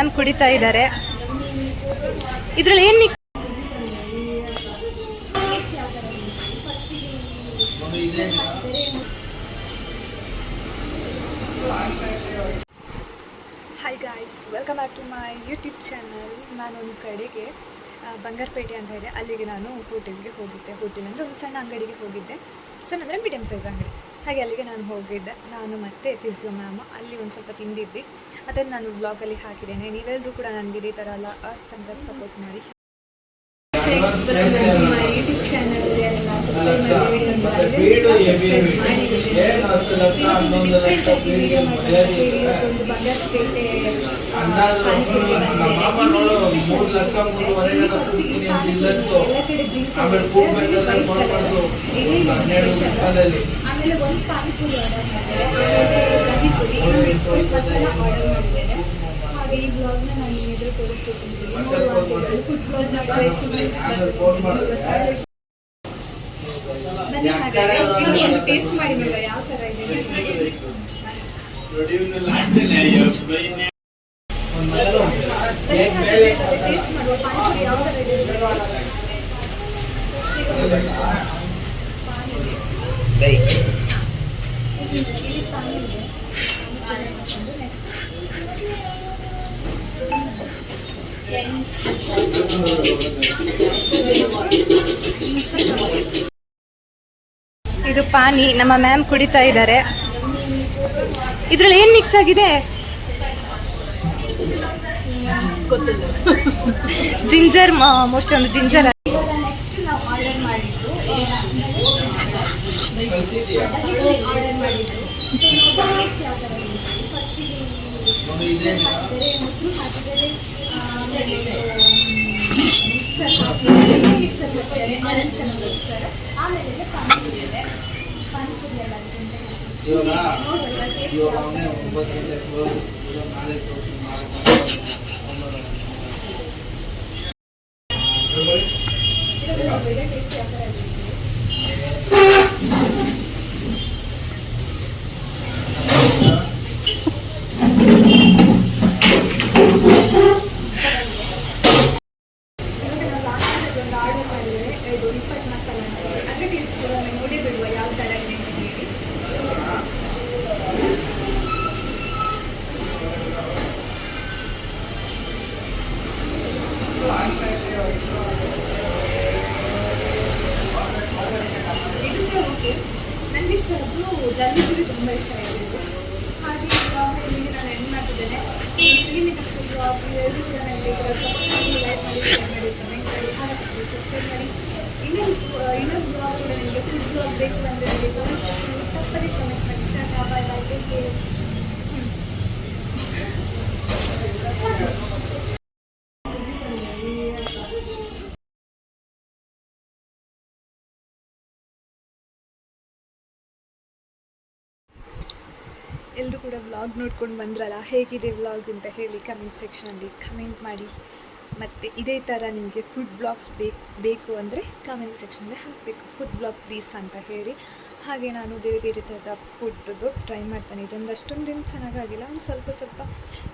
Ma'am ಕುಡಿತಾ ಇದ್ದಾರೆ. ಇದ್ರಲ್ಲಿ ಏನು mix hi guys welcome back to my YouTube channel ನಾನೊಂದು ಕಡೆಗೆ ಬಂಗಾರಪೇಟೆ ಅಂತ ಇದೆ. ಅಲ್ಲಿಗೆ ನಾನು ಹೋಟೆಲ್ಗೆ ಹೋಗಿದ್ದೆ. ಹೋಟೆಲ್ ಅಂದರೆ ಒಂದು ಸಣ್ಣ ಅಂಗಡಿಗೆ ಹೋಗಿದ್ದೆ. ಸಣ್ಣ ಅಂದರೆ ಮೀಡಿಯಮ್ ಸೈಜ್ ಅಂಗಡಿ. ಹಾಗೆ ಅಲ್ಲಿಗೆ ನಾನು ಹೋಗಿದ್ದೆ. ನಾನು ಮತ್ತೆ ಫಿಸಿಯೋ ಮ್ಯಾಮ್ ಅಲ್ಲಿ ಒಂದು ಸ್ವಲ್ಪ ತಿಂದಿದ್ವಿ. ಅದನ್ನು ನಾನು ಬ್ಲಾಗಲ್ಲಿ ಹಾಕಿದ್ದೇನೆ. ನೀವೆಲ್ಲರೂ ಕೂಡ ನನಗೆ ಇದೇ ಥರ ಎಲ್ಲ ಅಷ್ಟಂತ ಸಪೋರ್ಟ್ ಮಾಡಿ. ಯೂಟ್ಯೂಬ್ ಚಾನಲ್ ಎಲ್ಲ ಆಮೇಲೆ ಒಂದು ಪಾನಿಪುರಿ ಆರ್ಡರ್ ಆರ್ಡರ್ ಹಾಗೆ ಈ ಬ್ಲಾಗ್ನ ನಾನು ಮೇಲೆ ಹಾಗಾದ್ರೆ. ಟೇಸ್ಟ್ ಮಾಡುವ. ಪಾನಿಪುರಿ ಯಾವ ಥರ ಇದೆ ಇದೆ ಪಾನಿ ನಮ್ಮ ಮ್ಯಾಮ್ ಕುಡಿತಾ ಇದ್ದಾರೆ. ಇದ್ರಲ್ಲಿ ಏನ್ ಮಿಕ್ಸ್ ಆಗಿದೆ? ಜಿಂಜರ್ ಮೋಸ್ಟ್ ಒಂದು ಜಿಂಜರ್ ಮಾಡಿ ನೆಕ್ಸ್ಟ್ ನಾವು ಆರ್ಡರ್ ಮಾಡಿದ್ದು ಕಳ್ಸಿದ್ಯಾ? ಆರ್ಡರ್ ಮಾಡಿದ್ದು ಟೇಸ್ಟ್ ಯಾವ ಥರ ಫಸ್ಟಿಗೆ ಒಂದು ಇದೆ. ಹಾಕಿದರೆ ಮೊಸರು ಹಾಕಿದರೆ ಆಮೇಲೆ ಮಿಕ್ಸರ್ ಹಾಕಿದರೆ ಮಿಕ್ಸರ್ ಹಾಕಿದ್ದಾರೆ ಆರೆಂಜ್ ಕಲರ್ ಮಿಕ್ಸರ್ ಆಮೇಲೆ ಪಾನಿಪುರಿ ಇದೆ ಪಾನಿಪುರಿ ಎಲ್ಲ ತಿಂದೆ ಇವಾಗ ನೋಡುವ ಟೇಸ್ಟ್ ಇವಾಗ ಯಾವ ಅವನೇ ಥರ ಒಂಬತ್ತು ಗಂಟೆ ಕ್ಲೋಸ್ ಇವಾಗ ನಾಳೆ ತೋರಿಸಿ ನಾಳೆ ಇದೆ ಟೇಸ್ಟ್ ಯಾವ ಥರ ಇದೆ ಇವಾಗ ನಾವು ಲಾಸ್ಟ್ ಒಂದು ಆರ್ಡರ್ ಮಾಡಿದರೆ ಇದು ಇಪ್ಪತ್ತು ಮಸಾಲ ಅಂತ ಹೇಳಿ ಅದ್ರ ಟೇಸ್ಟ್ ಕೂಡ ಒಮ್ಮೆ ನೋಡಿ ಬಿಡುವ ಯಾವ ಥರ ಇದೆ ಅಂತ ಹೇಳಿ ಇದು ಕೂಡ ಓಕೆ ನನಗೆ ಇಷ್ಟ ಜಲ್ದಿ ತುಂಬ ಇಷ್ಟ ಆಗಿದೆ ಹಾಗೆ ಇವಾಗ ಇಲ್ಲಿಗೆ ನಾನು ಎಂಡ್ ಮಾಡ್ತಿದ್ದೇನೆ. ಇಲ್ಲಿಗೆ ಬ್ಲಾಗ್ ಎಲ್ಲರೂ ಕೂಡ ನನಗೆ ಲೈಕ್ ಮಾಡಿ ಮಾಡಿ ಸಬ್ಸ್ಕ್ರೈಬ್ ಮಾಡಿ ಇನ್ನೊಂದು ಇನ್ನೊಂದು ಬ್ಲಾಗ್ ಫುಡ್ ಬ್ಲಾಗ್ ಬೇಕು ಅಂದರೆ ನನಗೆ ತಪ್ಪದೇ ಕಮೆಂಟ್ ಮಾಡಿ ಬಾಯ್ ಬಾಯ್ ಟೇಕ್ ಕೇರ್ ಎಲ್ಲರೂ ಕೂಡ ವ್ಲಾಗ್ ನೋಡ್ಕೊಂಡು ಬಂದ್ರಲ್ಲ, ಹೇಗಿದೆ ವ್ಲಾಗ್ ಅಂತ ಹೇಳಿ ಕಮೆಂಟ್ ಸೆಕ್ಷನಲ್ಲಿ ಕಮೆಂಟ್ ಮಾಡಿ. ಮತ್ತು ಇದೇ ಥರ ನಿಮಗೆ ಫುಡ್ ಬ್ಲಾಗ್ಸ್ ಬೇಕು ಬೇಕು ಅಂದರೆ ಕಮೆಂಟ್ ಸೆಕ್ಷನಲ್ಲಿ ಹಾಕಬೇಕು. ಫುಡ್ ಬ್ಲಾಗ್ ಪ್ಲೀಸ್ ಅಂತ ಹೇಳಿ. ಹಾಗೆ ನಾನು ಬೇರೆ ಬೇರೆ ಥರದ ಫುಡ್ದು ಟ್ರೈ ಮಾಡ್ತಾನೆ. ಇದೊಂದು ಅಷ್ಟೊಂದೇನು ಚೆನ್ನಾಗಾಗಿಲ್ಲ, ಒಂದು ಸ್ವಲ್ಪ ಸ್ವಲ್ಪ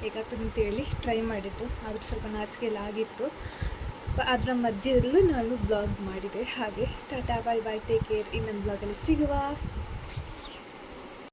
ಹೇಗಾಗ್ತದೆ ಅಂತೇಳಿ ಟ್ರೈ ಮಾಡಿದ್ದು. ಅದು ಸ್ವಲ್ಪ ನಾಚಿಕೆ ಎಲ್ಲ ಆಗಿತ್ತು. ಅದರ ಮಧ್ಯದಲ್ಲೂ ನಾನು ಬ್ಲಾಗ್ ಮಾಡಿದೆ. ಹಾಗೆ, Tata bye bye take care ಇನ್ನೊಂದು ಬ್ಲಾಗಲ್ಲಿ ಸಿಗುವ.